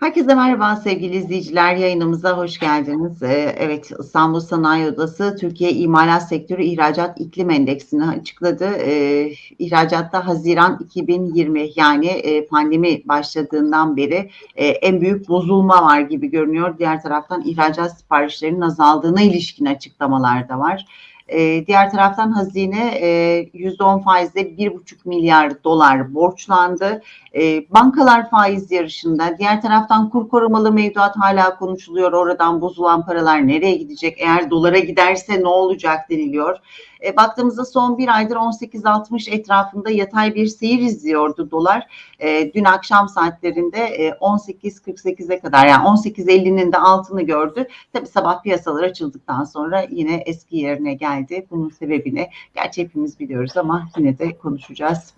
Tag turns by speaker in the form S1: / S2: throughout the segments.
S1: Herkese merhaba sevgili izleyiciler. Yayınımıza hoş geldiniz. Ee, Evet, İstanbul Sanayi Odası Türkiye İmalat Sektörü İhracat İklim Endeksini açıkladı. Ee, İhracatta Haziran 2020 yani e, pandemi başladığından beri e, en büyük bozulma var gibi görünüyor. Diğer taraftan ihracat siparişlerinin azaldığına ilişkin açıklamalar da var. Ee, diğer taraftan hazine e, %10 faizle 1,5 milyar dolar borçlandı. E, bankalar faiz yarışında. Diğer taraftan kur korumalı mevduat hala konuşuluyor. Oradan bozulan paralar nereye gidecek? Eğer dolara giderse ne olacak deniliyor. E, baktığımızda son bir aydır 18.60 etrafında yatay bir seyir izliyordu dolar. E, dün akşam saatlerinde e, 18.48'e kadar yani 18.50'nin de altını gördü. Tabi sabah piyasalar açıldıktan sonra yine eski yerine geldi. Bunun sebebini gerçi hepimiz biliyoruz ama yine de konuşacağız.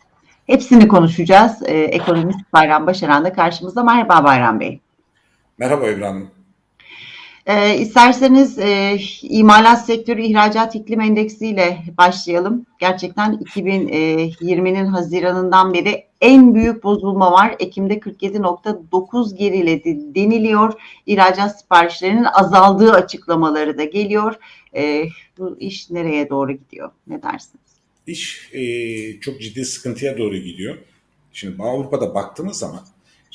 S1: Hepsini konuşacağız. Ee, ekonomist Bayram Başaran da karşımızda. Merhaba Bayram Bey.
S2: Merhaba İbrahim.
S1: Ee, isterseniz e, imalat sektörü ihracat iklim endeksiyle başlayalım. Gerçekten 2020'nin Haziran'ından beri en büyük bozulma var. Ekim'de 47.9 geriledi deniliyor. İhracat siparişlerinin azaldığı açıklamaları da geliyor. Ee, bu iş nereye doğru gidiyor? Ne dersiniz?
S2: İş e, çok ciddi sıkıntıya doğru gidiyor. Şimdi Avrupa'da baktığımız zaman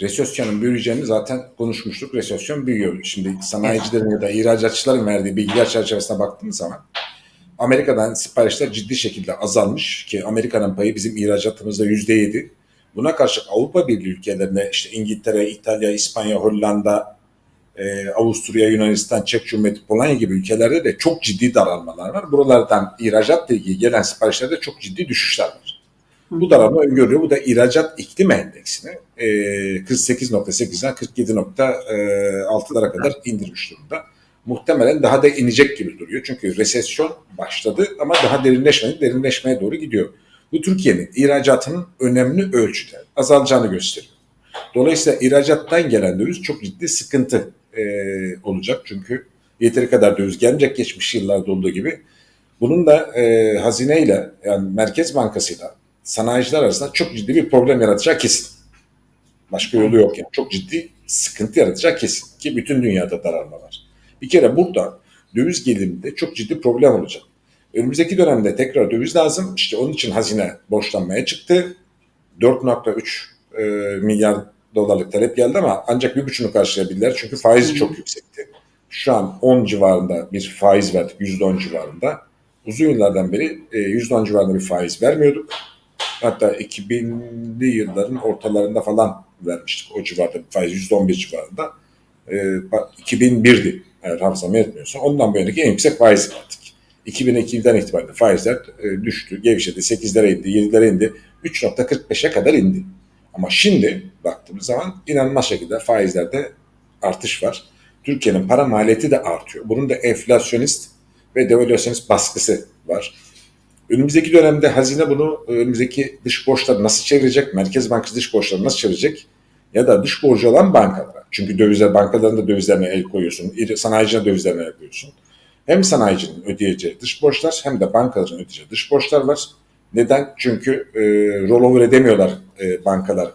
S2: resesyonun büyüyeceğini zaten konuşmuştuk. Resesyon büyüyor. Şimdi sanayicilerin ya da ihracatçıların verdiği bilgiler çerçevesine baktığımız zaman Amerika'dan siparişler ciddi şekilde azalmış ki Amerika'nın payı bizim ihracatımızda yüzde yedi. Buna karşılık Avrupa Birliği ülkelerine işte İngiltere, İtalya, İspanya, Hollanda, e, Avusturya, Yunanistan, Çek Cumhuriyeti, Polonya gibi ülkelerde de çok ciddi daralmalar var. Buralardan ihracatla ilgili gelen siparişlerde çok ciddi düşüşler var. Bu daralma öngörüyor. Bu da ihracat iklim endeksini e, 48.8'den 47.6'lara kadar indirmiş durumda. Muhtemelen daha da inecek gibi duruyor. Çünkü resesyon başladı ama daha derinleşmedi. Derinleşmeye doğru gidiyor. Bu Türkiye'nin ihracatının önemli ölçüde azalacağını gösteriyor. Dolayısıyla ihracattan gelen döviz çok ciddi sıkıntı e, olacak. Çünkü yeteri kadar döviz gelmeyecek geçmiş yıllarda olduğu gibi. Bunun da e, hazineyle yani Merkez Bankası'yla sanayiciler arasında çok ciddi bir problem yaratacağı kesin. Başka yolu yok yani. Çok ciddi sıkıntı yaratacağı kesin. Ki bütün dünyada daralma var. Bir kere burada döviz geliminde çok ciddi problem olacak. Önümüzdeki dönemde tekrar döviz lazım. İşte onun için hazine borçlanmaya çıktı. 4.3 e, milyar dolarlık talep geldi ama ancak bir buçuğunu karşılayabilirler çünkü faizi çok yüksekti. Şu an 10 civarında bir faiz verdik, %10 civarında. Uzun yıllardan beri e, %10 civarında bir faiz vermiyorduk. Hatta 2000'li yılların ortalarında falan vermiştik o civarda faiz, %11 civarında. E, 2001'di eğer hafızam yetmiyorsa. Ondan bir önceki en yüksek faiz verdik. 2002'den itibaren faizler e, düştü, gevşedi, 8'lere indi, 7'lere indi, 3.45'e kadar indi. Ama şimdi baktığımız zaman inanılmaz şekilde faizlerde artış var. Türkiye'nin para maliyeti de artıyor. Bunun da enflasyonist ve devalüasyonist baskısı var. Önümüzdeki dönemde hazine bunu önümüzdeki dış borçları nasıl çevirecek, Merkez Bankası dış borçları nasıl çevirecek ya da dış borcu olan bankalara. Çünkü dövizler, bankaların dövizlerine el koyuyorsun, sanayicinin dövizlerine el koyuyorsun. Hem sanayicinin ödeyeceği dış borçlar hem de bankaların ödeyeceği dış borçlar var. Neden? Çünkü e, rollover edemiyorlar e, bankalar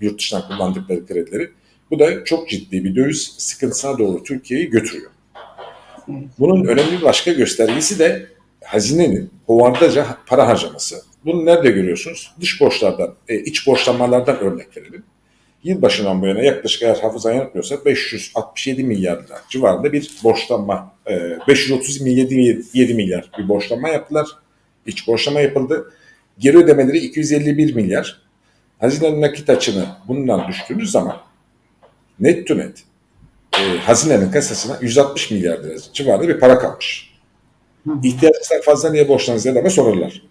S2: yurt dışından kullandıkları kredileri. Bu da çok ciddi bir döviz sıkıntısına doğru Türkiye'yi götürüyor. Bunun önemli bir başka göstergesi de hazinenin hovardaca para harcaması. Bunu nerede görüyorsunuz? Dış borçlardan, e, iç borçlanmalardan örnek verelim. Yılbaşından bu yana yaklaşık eğer hafıza yanıltmıyorsa 567 milyar lira civarında bir borçlanma, e, 537 milyar bir borçlanma yaptılar iç borçlama yapıldı. Geri ödemeleri 251 milyar. Hazinenin nakit açını bundan düştüğünüz zaman net to net e, hazinenin kasasına 160 milyar lira civarında bir para kalmış. İhtiyaçlar fazla niye borçlandınız diye ama sorarlar.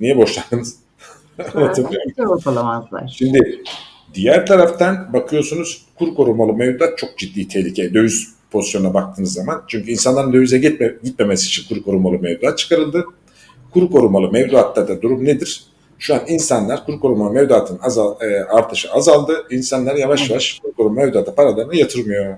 S2: Niye borçlandınız? Anlatabiliyor? Şimdi diğer taraftan bakıyorsunuz kur korumalı mevduat çok ciddi tehlike. Döviz pozisyonuna baktığınız zaman. Çünkü insanların dövize gitme, gitmemesi için kur korumalı mevduat çıkarıldı kuru korumalı mevduatta da durum nedir? Şu an insanlar kuru korumalı mevduatın azal, e, artışı azaldı. İnsanlar yavaş yavaş kuru korumalı mevduata paralarını yatırmıyor.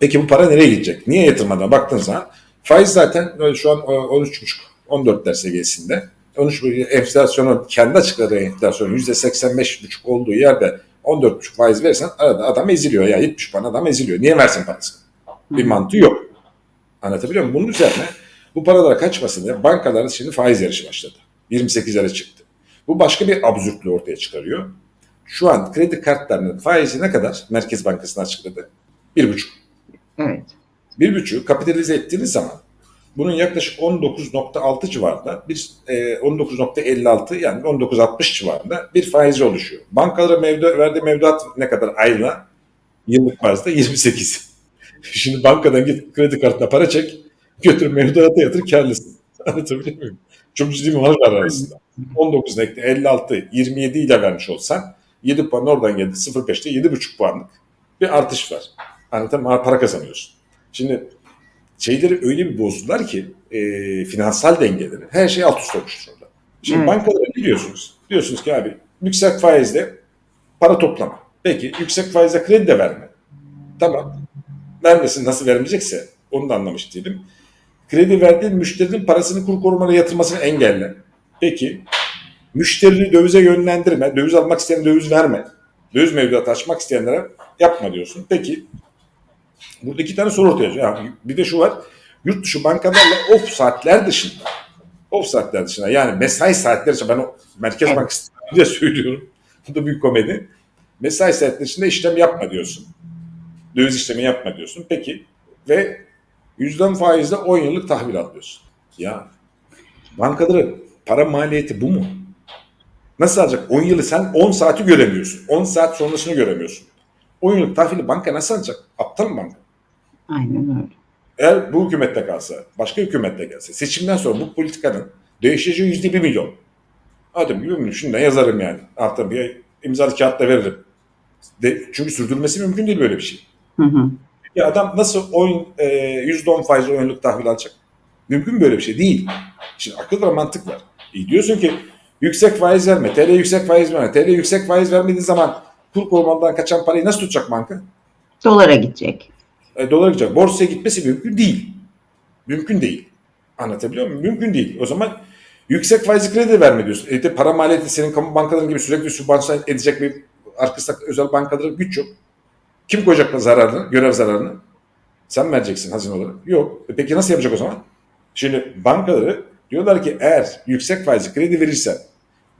S2: Peki bu para nereye gidecek? Niye yatırmadan baktığın zaman faiz zaten şu an 13,5-14'ler seviyesinde. 13 enflasyonun kendi açıkladığı enflasyonun %85,5 olduğu yerde 14,5 faiz verirsen arada adam eziliyor. Ya 70 puan adam eziliyor. Niye versin parasını? Bir mantığı yok. Anlatabiliyor muyum? Bunun üzerine bu paralara kaçmasın diye bankaların şimdi faiz yarışı başladı. 28'lere çıktı. Bu başka bir absürtlüğü ortaya çıkarıyor. Şu an kredi kartlarının faizi ne kadar? Merkez Bankası'nın açıkladı. 1,5.
S1: Evet.
S2: Bir buçuğu kapitalize ettiğiniz zaman bunun yaklaşık 19.6 civarında bir e, 19.56 yani 19.60 civarında bir faizi oluşuyor. Bankalara mevdu, verdiği mevduat ne kadar ayla? Yıllık bazda 28. Şimdi bankadan git kredi kartına para çek, götür mevduata yatır karlısın. Anlatabiliyor muyum? Çok ciddi bir marj var arasında. 19.56 27 ile vermiş olsan 7 puan oradan geldi 0.5'te 7.5 puanlık bir artış var. Anlatabiliyor muyum? Para kazanıyorsun. Şimdi şeyleri öyle bir bozdular ki e, finansal dengeleri. Her şey alt üst olmuş durumda. Şimdi
S1: Evet.
S2: bankalara ne diyorsunuz? Diyorsunuz ki abi yüksek faizle para toplama. Peki yüksek faizle kredi de verme. Tamam. Vermesin nasıl vermeyecekse onu da anlamış değilim. Kredi verdiğin müşterinin parasını kur korumana yatırmasını engelle. Peki müşterini dövize yönlendirme. Döviz almak isteyen döviz verme. Döviz mevduatı açmak isteyenlere yapma diyorsun. Peki Burada iki tane soru ortaya çıkıyor. Yani bir de şu var. Yurt dışı bankalarla off saatler dışında off saatler dışında yani mesai saatleri dışında ben o Merkez. Bankası diye söylüyorum. Bu da büyük komedi. Mesai saatleri dışında işlem yapma diyorsun. Döviz işlemi yapma diyorsun. Peki ve yüzden faizle 10 yıllık tahvil alıyorsun. Ya bankaların para maliyeti bu mu? Nasıl alacak? 10 yılı sen 10 saati göremiyorsun. 10 saat sonrasını göremiyorsun. 10 yıllık tahvili banka nasıl alacak? Aptal mı banka?
S1: Aynen öyle.
S2: Eğer bu hükümette kalsa, başka hükümette gelse, seçimden sonra bu politikanın değişeceği yüzde bir milyon. Adım gibi mi? Şundan yazarım yani. Altına bir imzalı kağıtla veririm. De, çünkü sürdürmesi mümkün değil böyle bir şey.
S1: Hı hı.
S2: Ya adam nasıl oyun e, yüzde on faiz oyunluk tahvil alacak? Mümkün böyle bir şey değil. Şimdi akıl var mantık var. E diyorsun ki yüksek faiz verme, TL yüksek faiz verme. TL yüksek faiz vermediği zaman kur korumadan kaçan parayı nasıl tutacak banka?
S1: Dolara gidecek.
S2: E, dolar gidecek. Borsaya gitmesi mümkün değil. Mümkün değil. Anlatabiliyor muyum? Mümkün değil. O zaman yüksek faizli kredi verme diyorsun. E de para maliyeti senin kamu bankaların gibi sürekli sübvanse edecek bir arkasında özel bankaların güç yok. Kim koyacak zararını, görev zararını? Sen vereceksin hazine olarak? Yok. E peki nasıl yapacak o zaman? Şimdi bankaları diyorlar ki eğer yüksek faizli kredi verirsen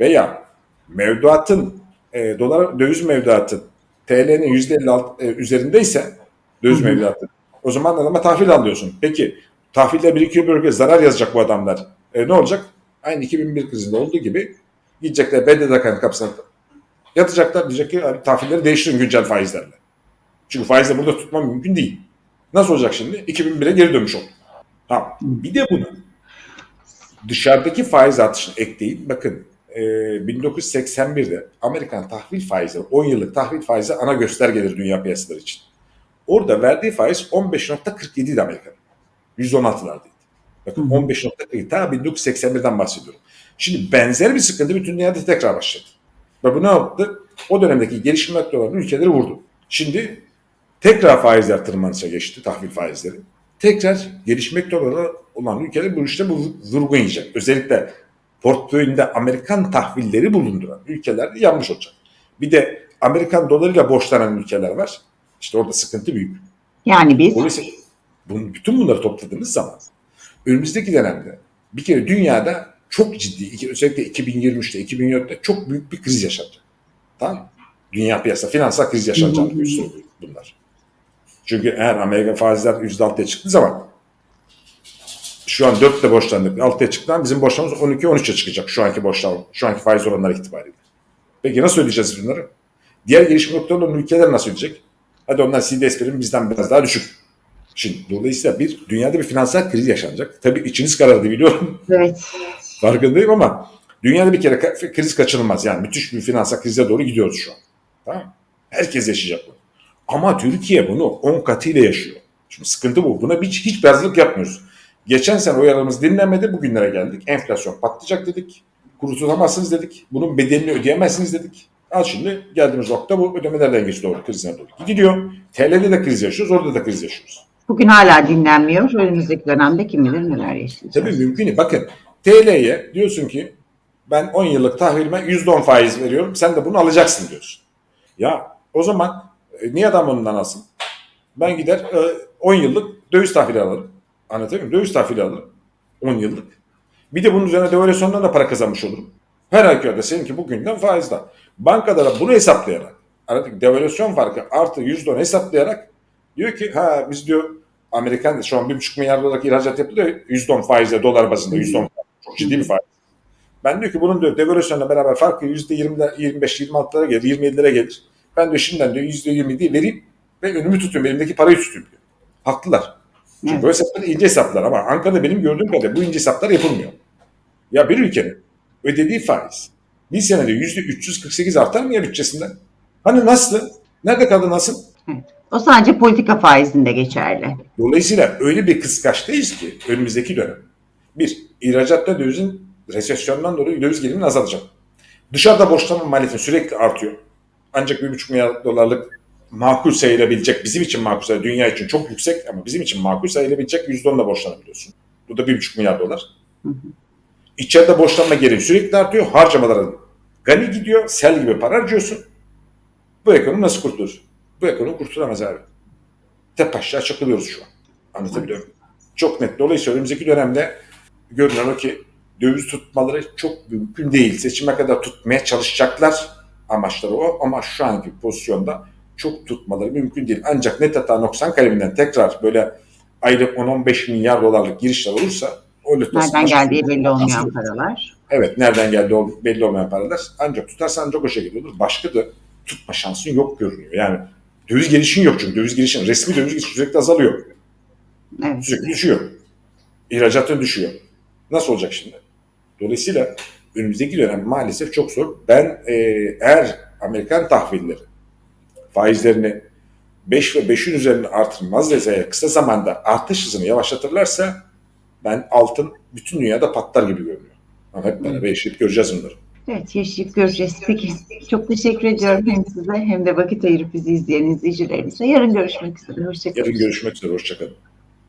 S2: veya mevduatın e, dolar döviz mevduatın TL'nin %56 e, üzerindeyse döviz
S1: Hı hı.
S2: mevduatı o zaman adama tahvil alıyorsun. Peki tahville birikiyor birikiyor zarar yazacak bu adamlar. E, ne olacak? Aynı 2001 krizinde olduğu gibi gidecekler BDDK'nın kapısına yatacaklar diyecek ki abi, tahvilleri değiştirin güncel faizlerle. Çünkü faizle burada tutmam mümkün değil. Nasıl olacak şimdi? 2001'e geri dönmüş oldu. Ha, bir de bunu dışarıdaki faiz artışını ekleyin. Bakın e, 1981'de Amerikan tahvil faizleri 10 yıllık tahvil faizi ana göstergeleri dünya piyasaları için. Orada verdiği faiz 15.47 idi Amerikan. 116'lardaydı. Bakın
S1: Hı hı.
S2: 15.47 ta 1981'den bahsediyorum. Şimdi benzer bir sıkıntı bütün dünyada tekrar başladı. Ve bu ne yaptı? O dönemdeki gelişmekte olan ülkeleri vurdu. Şimdi tekrar faizler tırmanışa geçti, tahvil faizleri. Tekrar gelişmekte olan, olan ülkeler bu işte bu vurgun yiyecek. Özellikle portföyünde Amerikan tahvilleri bulunduran ülkeler de yanmış olacak. Bir de Amerikan dolarıyla borçlanan ülkeler var. İşte orada sıkıntı büyük.
S1: Yani biz
S2: Dolayısıyla bunu, bütün bunları topladığımız zaman önümüzdeki dönemde bir kere dünyada çok ciddi, özellikle 2023'te, 2024'te çok büyük bir kriz yaşanacak. Tamam mı? Dünya piyasa, finansal kriz
S1: hı.
S2: gösteriyor bunlar. Çünkü eğer Amerika faizler %6'ya çıktığı zaman şu an 4'te borçlandık. 6'ya çıktığı bizim borçlarımız 12-13'e çıkacak şu anki borçlar, şu anki faiz oranları itibariyle. Peki nasıl ödeyeceğiz bunları? Diğer gelişme noktaları olan ülkeler nasıl ödeyecek? Hadi onlar CDS primi bizden biraz daha düşük. Şimdi dolayısıyla bir dünyada bir finansal kriz yaşanacak. Tabii içiniz karardı biliyorum.
S1: evet
S2: Farkındayım ama dünyada bir kere kriz kaçınılmaz. Yani müthiş bir finansal krize doğru gidiyoruz şu an. Tamam? Herkes yaşayacak bunu. Ama Türkiye bunu 10 katıyla yaşıyor. Şimdi sıkıntı bu. Buna hiç, hiç hazırlık yapmıyoruz. Geçen sene uyarımız dinlenmedi. Bugünlere geldik. Enflasyon patlayacak dedik. Kuru tutamazsınız dedik. Bunun bedelini ödeyemezsiniz dedik. Al şimdi geldiğimiz nokta bu ödemeler dengesi doğru krizine doğru gidiyor. TL'de de kriz yaşıyoruz. Orada da kriz yaşıyoruz.
S1: bugün hala dinlenmiyor. Önümüzdeki dönemde kim bilir neler yaşayacağız.
S2: Tabii mümkün değil. Bakın TL'ye diyorsun ki ben 10 yıllık tahvilime %10 faiz veriyorum. Sen de bunu alacaksın diyorsun. Ya o zaman e, niye adam ondan alsın? Ben gider e, 10 yıllık döviz tahvili alırım. Anlatabiliyor muyum? Döviz tahvili alırım. 10 yıllık. Bir de bunun üzerine devalüasyondan da para kazanmış olurum. Her halükarda seninki bugünden faizde. Bankada da bunu hesaplayarak, anladın devalüasyon farkı artı %10 hesaplayarak diyor ki ha biz diyor Amerikan şu an 1,5 milyar dolarlık ihracat yapıyor %10 faizle dolar bazında %10 çok ciddi bir faiz. Ben diyor ki bunun diyor devalüasyonla beraber farkı %20'ler, 25-26'lara gelir, 27'lere gelir. Ben diyor şimdiden diyor %20 değil vereyim ve önümü tutuyorum, elimdeki parayı tutuyorum diyor. Haklılar. Çünkü
S1: Evet.
S2: bu hesaplar ince hesaplar ama Ankara'da benim gördüğüm kadar bu ince hesaplar yapılmıyor. Ya bir ülkenin ödediği faiz bir senede yüzde 348 artar mı ya bütçesinden? Hani nasıl? Nerede kaldı nasıl?
S1: O sadece politika faizinde geçerli.
S2: Dolayısıyla öyle bir kıskaçtayız ki önümüzdeki dönem. Bir, ihracatta dövizin resesyondan dolayı döviz geliminin azalacak. Dışarıda borçlanma maliyeti sürekli artıyor. Ancak 1,5 milyar dolarlık makul sayılabilecek, bizim için makul sayı, dünya için çok yüksek ama bizim için makul sayılabilecek %10'la borçlanabiliyorsun. Bu da 1,5 milyar dolar.
S1: Hı hı.
S2: İçeride borçlanma geliri sürekli artıyor. Harcamaların gani gidiyor. Sel gibi para harcıyorsun. Bu ekonomi nasıl kurtulur? Bu ekonomi kurtulamaz abi. Tek aşağı çakılıyoruz şu an. Anlatabiliyor muyum? Çok net. Dolayısıyla önümüzdeki dönemde görünen o ki döviz tutmaları çok mümkün değil. Seçime kadar tutmaya çalışacaklar amaçları o ama şu anki pozisyonda çok tutmaları mümkün değil. Ancak net hata noksan kaleminden tekrar böyle aylık 10-15 milyar dolarlık girişler olursa o
S1: Nereden geldiği belli olmayan paralar.
S2: Evet nereden geldi o belli olmayan paralar. Ancak tutarsan ancak o şekilde olur. Başka da tutma şansın yok görünüyor. Yani döviz gelişin yok çünkü döviz gelişin resmi döviz gelişi sürekli azalıyor.
S1: Evet.
S2: Sürekli düşüyor. İhracatın düşüyor. Nasıl olacak şimdi? Dolayısıyla önümüzdeki dönem maalesef çok zor. Ben e, eğer Amerikan tahvilleri faizlerini 5 ve 5'in üzerine artırmaz veya kısa zamanda artış hızını yavaşlatırlarsa ben altın bütün dünyada patlar gibi görünüyor. Ama hep beraber yaşayıp göreceğiz bunları.
S1: Evet yaşayıp göreceğiz. Peki çok teşekkür ediyorum hem size hem de vakit ayırıp bizi izleyen izleyicilerimize. Yarın görüşmek üzere. Hoşçakalın.
S2: Yarın görüşmek üzere. Hoşçakalın.